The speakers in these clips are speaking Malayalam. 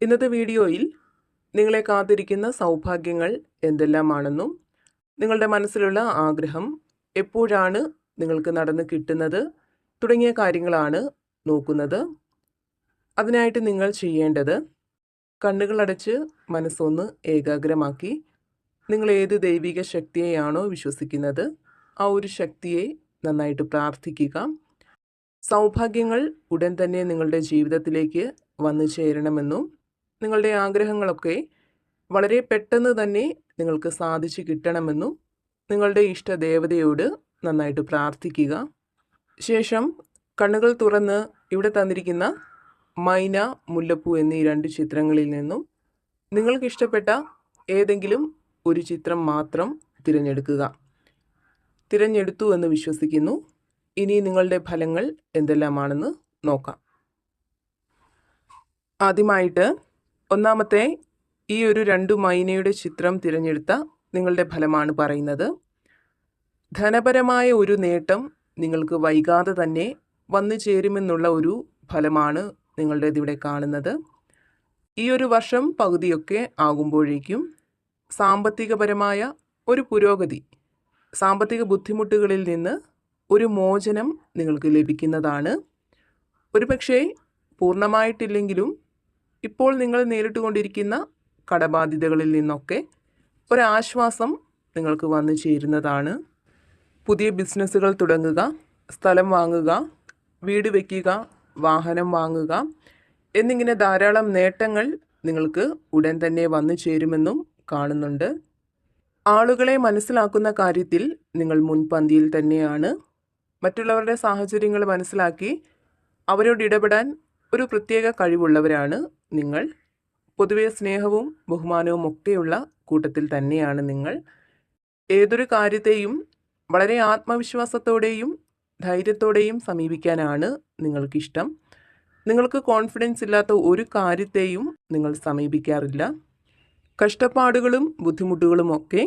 ഇന്നത്തെ വീഡിയോയിൽ നിങ്ങളെ കാത്തിരിക്കുന്ന സൗഭാഗ്യങ്ങൾ എന്തെല്ലാമാണെന്നും നിങ്ങളുടെ മനസ്സിലുള്ള ആഗ്രഹം എപ്പോഴാണ് നിങ്ങൾക്ക് നടന്ന് കിട്ടുന്നത് തുടങ്ങിയ കാര്യങ്ങളാണ് നോക്കുന്നത്. അതിനായിട്ട് നിങ്ങൾ ചെയ്യേണ്ടത് കണ്ണുകളടച്ച് മനസ്സൊന്ന് ഏകാഗ്രമാക്കി നിങ്ങൾ ഏത് ദൈവിക ശക്തിയെയാണോ വിശ്വസിക്കുന്നത് ആ ഒരു ശക്തിയെ നന്നായിട്ട് പ്രാർത്ഥിക്കുക. സൗഭാഗ്യങ്ങൾ ഉടൻ തന്നെ നിങ്ങളുടെ ജീവിതത്തിലേക്ക് വന്നു ചേരണമെന്നും നിങ്ങളുടെ ആഗ്രഹങ്ങളൊക്കെ വളരെ പെട്ടെന്ന് തന്നെ നിങ്ങൾക്ക് സാധിച്ചു കിട്ടണമെന്നും നിങ്ങളുടെ ഇഷ്ടദേവതയോട് നന്നായിട്ട് പ്രാർത്ഥിക്കുക. ശേഷം കണ്ണുകൾ തുറന്ന് ഇവിടെ തന്നിരിക്കുന്ന മൈന മുല്ലപ്പൂ എന്നീ രണ്ട് ചിത്രങ്ങളിൽ നിന്നും നിങ്ങൾക്ക് ഇഷ്ടപ്പെട്ട ഏതെങ്കിലും ഒരു ചിത്രം മാത്രം തിരഞ്ഞെടുക്കുക. തിരഞ്ഞെടുത്തു എന്ന് വിശ്വസിക്കുന്നു. ഇനി നിങ്ങളുടെ ഫലങ്ങൾ എന്തെല്ലാമാണെന്ന് നോക്കാം. ആദ്യമായിട്ട് ഒന്നാമത്തെ ഈ ഒരു രണ്ടു മൈനയുടെ ചിത്രം തിരഞ്ഞെടുത്ത നിങ്ങളുടെ ഫലമാണ് പറയുന്നത്. ധനപരമായ ഒരു നേട്ടം നിങ്ങൾക്ക് വൈകാതെ തന്നെ വന്നു ചേരുമെന്നുള്ള ഒരു ഫലമാണ് നിങ്ങളുടെ ഇവിടെ കാണുന്നത്. ഈ ഒരു വർഷം പകുതിയൊക്കെ ആകുമ്പോഴേക്കും സാമ്പത്തികപരമായ ഒരു പുരോഗതി സാമ്പത്തിക ബുദ്ധിമുട്ടുകളിൽ നിന്ന് ഒരു മോചനം നിങ്ങൾക്ക് ലഭിക്കുന്നതാണ്. ഒരുപക്ഷേ പൂർണമായിട്ടില്ലെങ്കിലും ഇപ്പോൾ നിങ്ങൾ നേരിട്ടുകൊണ്ടിരിക്കുന്ന കടബാധ്യതകളിൽ നിന്നൊക്കെ ഒരാശ്വാസം നിങ്ങൾക്ക് വന്നു ചേരുന്നതാണ്. പുതിയ ബിസിനസ്സുകൾ തുടങ്ങുക സ്ഥലം വാങ്ങുക വീട് വയ്ക്കുക വാഹനം വാങ്ങുക എന്നിങ്ങനെ ധാരാളം നേട്ടങ്ങൾ നിങ്ങൾക്ക് ഉടൻ തന്നെ വന്നു ചേരുമെന്നും കാണുന്നുണ്ട്. ആളുകളെ മനസ്സിലാക്കുന്ന കാര്യത്തിൽ നിങ്ങൾ മുൻപന്തിയിൽ തന്നെയാണ്. മറ്റുള്ളവരുടെ സാഹചര്യങ്ങൾ മനസ്സിലാക്കി അവരോട് ഇടപെടാൻ ഒരു പ്രത്യേക കഴിവുള്ളവരാണ് നിങ്ങൾ പൊതുവെ സ്നേഹവും ബഹുമാനവും ഒക്കെയുള്ള കൂട്ടത്തിൽ തന്നെയാണ് നിങ്ങൾ. ഏതൊരു കാര്യത്തെയും വളരെ ആത്മവിശ്വാസത്തോടെയും ധൈര്യത്തോടെയും സമീപിക്കാനാണ് നിങ്ങൾക്കിഷ്ടം. നിങ്ങൾക്ക് കോൺഫിഡൻസ് ഇല്ലാത്ത ഒരു കാര്യത്തെയും നിങ്ങൾ സമീപിക്കാറില്ല. കഷ്ടപ്പാടുകളും ബുദ്ധിമുട്ടുകളും ഒക്കെ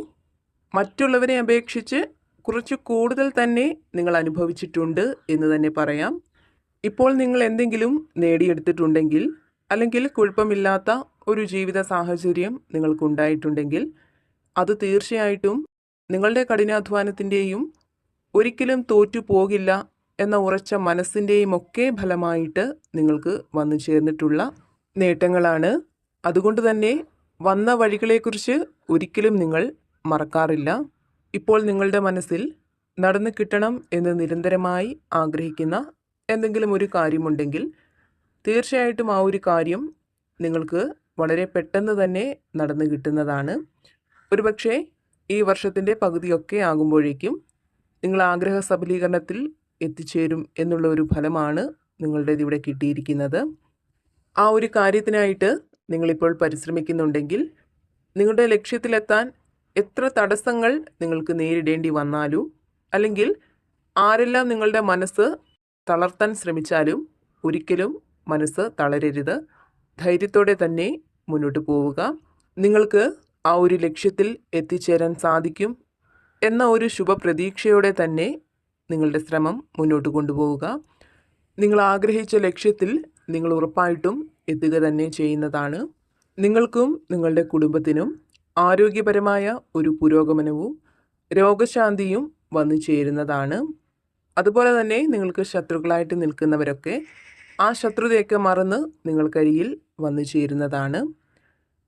മറ്റുള്ളവരെ അപേക്ഷിച്ച് കുറച്ച് കൂടുതൽ തന്നെ നിങ്ങൾ അനുഭവിച്ചിട്ടുണ്ട് എന്ന് തന്നെ പറയാം. ഇപ്പോൾ നിങ്ങൾ എന്തെങ്കിലും നേടിയെടുത്തിട്ടുണ്ടെങ്കിൽ അല്ലെങ്കിൽ കുഴപ്പമില്ലാത്ത ഒരു ജീവിത സാഹചര്യം നിങ്ങൾക്കുണ്ടായിട്ടുണ്ടെങ്കിൽ അത് തീർച്ചയായിട്ടും നിങ്ങളുടെ കഠിനാധ്വാനത്തിന്റെയും ഒരിക്കലും തോറ്റു പോകില്ല എന്ന ഉറച്ച മനസ്സിന്റെയും ഒക്കെ ഫലമായിട്ട് നിങ്ങൾക്ക് വന്നു ചേർന്നിട്ടുള്ള നേട്ടങ്ങളാണ്. അതുകൊണ്ട് തന്നെ വന്ന വഴികളെക്കുറിച്ച് ഒരിക്കലും നിങ്ങൾ മറക്കാറില്ല. ഇപ്പോൾ നിങ്ങളുടെ മനസ്സിൽ നടന്നു കിട്ടണം എന്ന് നിരന്തരമായി ആഗ്രഹിക്കുന്ന എന്തെങ്കിലും ഒരു കാര്യമുണ്ടെങ്കിൽ തീർച്ചയായിട്ടും ആ ഒരു കാര്യം നിങ്ങൾക്ക് വളരെ പെട്ടെന്ന് തന്നെ നടന്നു കിട്ടുന്നതാണ്. ഒരുപക്ഷെ ഈ വർഷത്തിന്റെ പകുതിയൊക്കെ ആകുമ്പോഴേക്കും നിങ്ങൾ ആഗ്രഹ സബലീകരണത്തിൽ എത്തിച്ചേരും എന്നുള്ള ഒരു ഫലമാണ് നിങ്ങളുടേത് ഇവിടെ കിട്ടിയിരിക്കുന്നത്. ആ ഒരു കാര്യത്തിനായിട്ട് നിങ്ങളിപ്പോൾ പരിശ്രമിക്കുന്നുണ്ടെങ്കിൽ നിങ്ങളുടെ ലക്ഷ്യത്തിലെത്താൻ എത്ര തടസ്സങ്ങൾ നിങ്ങൾക്ക് നേരിടേണ്ടി വന്നാലും അല്ലെങ്കിൽ ആരെല്ലാം നിങ്ങളുടെ മനസ്സ് തളർത്താൻ ശ്രമിച്ചാലും ഒരിക്കലും മനസ്സ് തളരരുത്. ധൈര്യത്തോടെ തന്നെ മുന്നോട്ട് പോവുക. നിങ്ങൾക്ക് ആ ഒരു ലക്ഷ്യത്തിൽ എത്തിച്ചേരാൻ സാധിക്കും എന്ന ഒരു ശുഭപ്രതീക്ഷയോടെ തന്നെ നിങ്ങളുടെ ശ്രമം മുന്നോട്ട് കൊണ്ടുപോവുക. നിങ്ങൾ ആഗ്രഹിച്ച ലക്ഷ്യത്തിൽ നിങ്ങൾ ഉറപ്പായിട്ടും എത്തുക തന്നെ ചെയ്യുന്നതാണ്. നിങ്ങൾക്കും നിങ്ങളുടെ കുടുംബത്തിനും ആരോഗ്യപരമായ ഒരു പുരോഗമനവും രോഗശാന്തിയും വന്നു ചേരുന്നതാണ്. അതുപോലെ തന്നെ നിങ്ങൾക്ക് ശത്രുക്കളായിട്ട് നിൽക്കുന്നവരൊക്കെ ആ ശത്രുതയൊക്കെ മറന്ന് നിങ്ങൾക്കരിയിൽ വന്നു ചേരുന്നതാണ്.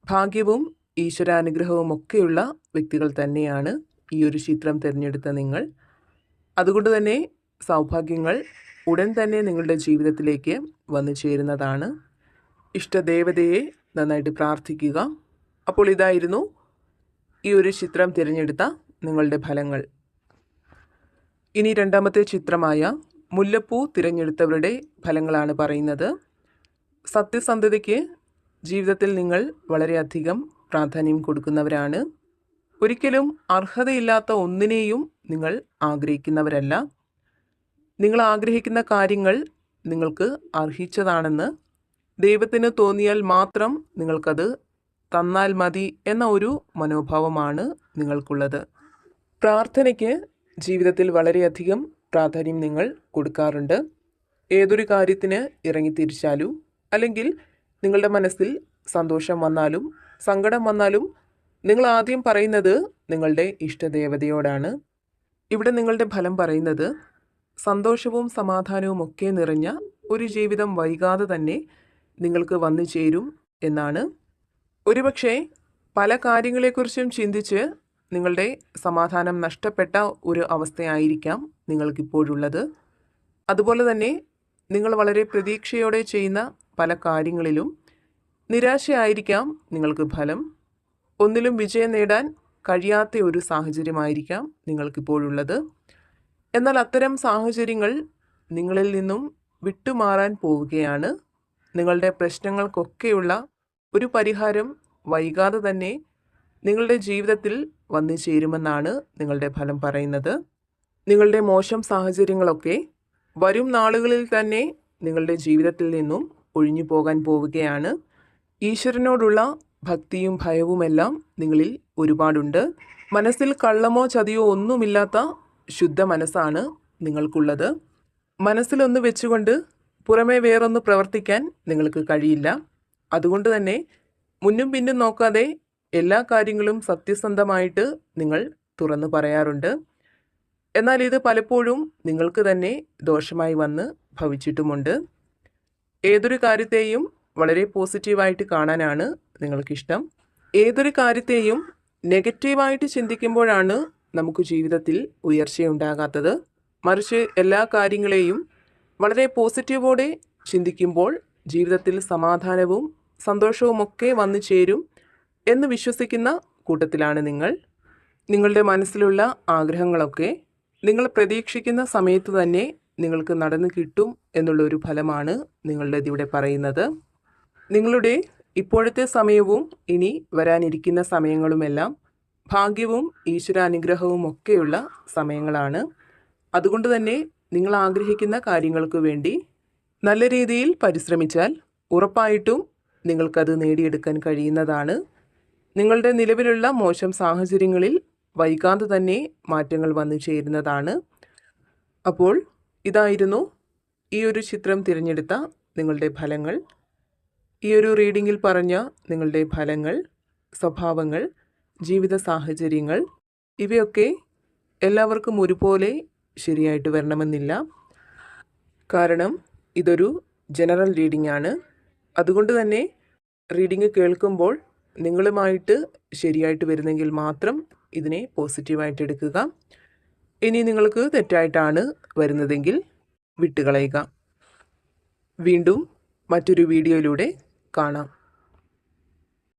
ഭാഗ്യവും ഈശ്വരാനുഗ്രഹവും ഒക്കെയുള്ള വ്യക്തികൾ തന്നെയാണ് ഈ ഒരു ചിത്രം തിരഞ്ഞെടുത്ത നിങ്ങൾ. അതുകൊണ്ട് തന്നെ സൗഭാഗ്യങ്ങൾ ഉടൻ തന്നെ നിങ്ങളുടെ ജീവിതത്തിലേക്ക് വന്നു ചേരുന്നതാണ്. ഇഷ്ടദേവതയെ നന്നായിട്ട് പ്രാർത്ഥിക്കുക. അപ്പോൾ ഇതായിരുന്നു ഈ ഒരു ചിത്രം തിരഞ്ഞെടുത്ത നിങ്ങളുടെ ഫലങ്ങൾ. ഇനി രണ്ടാമത്തെ ചിത്രമായ മുല്ലപ്പൂ തിരഞ്ഞെടുത്തവരുടെ ഫലങ്ങളാണ് പറയുന്നത്. സത്യസന്ധതയ്ക്ക് ജീവിതത്തിൽ നിങ്ങൾ വളരെയധികം പ്രാധാന്യം കൊടുക്കുന്നവരാണ്. ഒരിക്കലും അർഹതയില്ലാത്ത ഒന്നിനെയും നിങ്ങൾ ആഗ്രഹിക്കുന്നവരല്ല. നിങ്ങൾ ആഗ്രഹിക്കുന്ന കാര്യങ്ങൾ നിങ്ങൾക്ക് അർഹിച്ചതാണെന്ന് ദൈവത്തിന് തോന്നിയാൽ മാത്രം നിങ്ങൾക്കത് തന്നാൽ മതി എന്ന ഒരു മനോഭാവമാണ് നിങ്ങൾക്കുള്ളത്. പ്രാർത്ഥനയ്ക്ക് ജീവിതത്തിൽ വളരെയധികം പ്രാധാന്യം നിങ്ങൾ കൊടുക്കാറുണ്ട്. ഏതൊരു കാര്യത്തിന് ഇറങ്ങിത്തിരിച്ചാലും അല്ലെങ്കിൽ നിങ്ങളുടെ മനസ്സിൽ സന്തോഷം വന്നാലും സങ്കടം വന്നാലും നിങ്ങൾ ആദ്യം പറയുന്നത് നിങ്ങളുടെ ഇഷ്ടദേവതയോടാണ്. ഇവിടെ നിങ്ങളുടെ ഫലം പറയുന്നത് സന്തോഷവും സമാധാനവും ഒക്കെ നിറഞ്ഞ ഒരു ജീവിതം വൈകാതെ തന്നെ നിങ്ങൾക്ക് വന്നു ചേരും എന്നാണ്. ഒരുപക്ഷെ പല കാര്യങ്ങളെക്കുറിച്ചും ചിന്തിച്ച് നിങ്ങളുടെ സമാധാനം നഷ്ടപ്പെട്ട ഒരു അവസ്ഥയായിരിക്കാം. നിങ്ങൾക്കിപ്പോഴുള്ളത്. അതുപോലെ തന്നെ നിങ്ങൾ വളരെ പ്രതീക്ഷയോടെ ചെയ്യുന്ന പല കാര്യങ്ങളിലും നിരാശയായിരിക്കാം നിങ്ങൾക്ക് ഫലം. ഒന്നിലും വിജയം നേടാൻ കഴിയാത്ത ഒരു സാഹചര്യമായിരിക്കാം നിങ്ങൾക്കിപ്പോഴുള്ളത്. എന്നാൽ അത്തരം സാഹചര്യങ്ങൾ നിങ്ങളിൽ നിന്നും വിട്ടുമാറാൻ പോവുകയാണ്. നിങ്ങളുടെ പ്രശ്നങ്ങൾക്കൊക്കെയുള്ള ഒരു പരിഹാരം വൈകാതെ തന്നെ നിങ്ങളുടെ ജീവിതത്തിൽ വന്നു ചേരുമെന്നാണ് നിങ്ങളുടെ ഫലം പറയുന്നത്. നിങ്ങളുടെ മോശം സാഹചര്യങ്ങളൊക്കെ വരും നാളുകളിൽ തന്നെ നിങ്ങളുടെ ജീവിതത്തിൽ നിന്നും ഒഴിഞ്ഞു പോകാൻ പോവുകയാണ്. ഈശ്വരനോടുള്ള ഭക്തിയും ഭയവുമെല്ലാം നിങ്ങളിൽ ഒരുപാടുണ്ട്. മനസ്സിൽ കള്ളമോ ചതിയോ ഒന്നുമില്ലാത്ത ശുദ്ധ മനസ്സാണ് നിങ്ങൾക്കുള്ളത്. മനസ്സിലൊന്ന് വെച്ചുകൊണ്ട് പുറമേ വേറൊന്ന് പ്രവർത്തിക്കാൻ നിങ്ങൾക്ക് കഴിയില്ല. അതുകൊണ്ട് തന്നെ മുന്നും പിന്നും നോക്കാതെ എല്ലാ കാര്യങ്ങളും സത്യസന്ധമായിട്ട് നിങ്ങൾ തുറന്നു പറയാറുണ്ട്. എന്നാൽ ഇത് പലപ്പോഴും നിങ്ങൾക്ക് തന്നെ ദോഷമായി വന്ന് ഭവിച്ചിട്ടുമുണ്ട്. ഏതൊരു കാര്യത്തെയും വളരെ പോസിറ്റീവായിട്ട് കാണാനാണ് നിങ്ങൾക്കിഷ്ടം. ഏതൊരു കാര്യത്തെയും നെഗറ്റീവായിട്ട് ചിന്തിക്കുമ്പോഴാണ് നമുക്ക് ജീവിതത്തിൽ ഉയർച്ചയുണ്ടാകാത്തത്. മറിച്ച് എല്ലാ കാര്യങ്ങളെയും വളരെ പോസിറ്റീവോടെ ചിന്തിക്കുമ്പോൾ ജീവിതത്തിൽ സമാധാനവും സന്തോഷവുമൊക്കെ വന്നു ചേരും എന്ന് വിശ്വസിക്കുന്ന കൂട്ടത്തിലാണ് നിങ്ങൾ. നിങ്ങളുടെ മനസ്സിലുള്ള ആഗ്രഹങ്ങളൊക്കെ നിങ്ങൾ പ്രതീക്ഷിക്കുന്ന സമയത്ത് തന്നെ നിങ്ങൾക്ക് നടന്നു കിട്ടും എന്നുള്ളൊരു ഫലമാണ് നിങ്ങളുടെ ഇതിവിടെ പറയുന്നത്. നിങ്ങളുടെ ഇപ്പോഴത്തെ സമയവും ഇനി വരാനിരിക്കുന്ന സമയങ്ങളുമെല്ലാം ഭാഗ്യവും ഈശ്വരാനുഗ്രഹവും ഒക്കെയുള്ള സമയങ്ങളാണ്. അതുകൊണ്ട് തന്നെ നിങ്ങൾ ആഗ്രഹിക്കുന്ന കാര്യങ്ങൾക്ക് വേണ്ടി നല്ല രീതിയിൽ പരിശ്രമിച്ചാൽ ഉറപ്പായിട്ടും നിങ്ങൾക്കത് നേടിയെടുക്കാൻ കഴിയുന്നതാണ്. നിങ്ങളുടെ നിലവിലുള്ള മോശം സാഹചര്യങ്ങളിൽ വൈകാതെ തന്നെ മാറ്റങ്ങൾ വന്നു ചേരുന്നതാണ്. അപ്പോൾ ഇതായിരുന്നു ഈ ഒരു ചിത്രം തിരഞ്ഞെടുത്ത നിങ്ങളുടെ ഫലങ്ങൾ. ഈ ഒരു റീഡിങ്ങിൽ പറഞ്ഞ നിങ്ങളുടെ ഫലങ്ങൾ സ്വഭാവങ്ങൾ ജീവിത സാഹചര്യങ്ങൾ ഇവയൊക്കെ എല്ലാവർക്കും ഒരുപോലെ ശരിയായിട്ട് വരണമെന്നില്ല. കാരണം ഇതൊരു ജനറൽ റീഡിംഗ് ആണ്. അതുകൊണ്ട് തന്നെ റീഡിങ് കേൾക്കുമ്പോൾ നിങ്ങളുമായിട്ട് ശരിയായിട്ട് വരുന്നെങ്കിൽ മാത്രം ഇതിനെ പോസിറ്റീവായിട്ട് എടുക്കുക. ഇനി നിങ്ങൾക്ക് തെറ്റായിട്ടാണ് വരുന്നതെങ്കിൽ വിട്ടുകളയുക. വീണ്ടും മറ്റൊരു വീഡിയോയിലൂടെ കാണാം.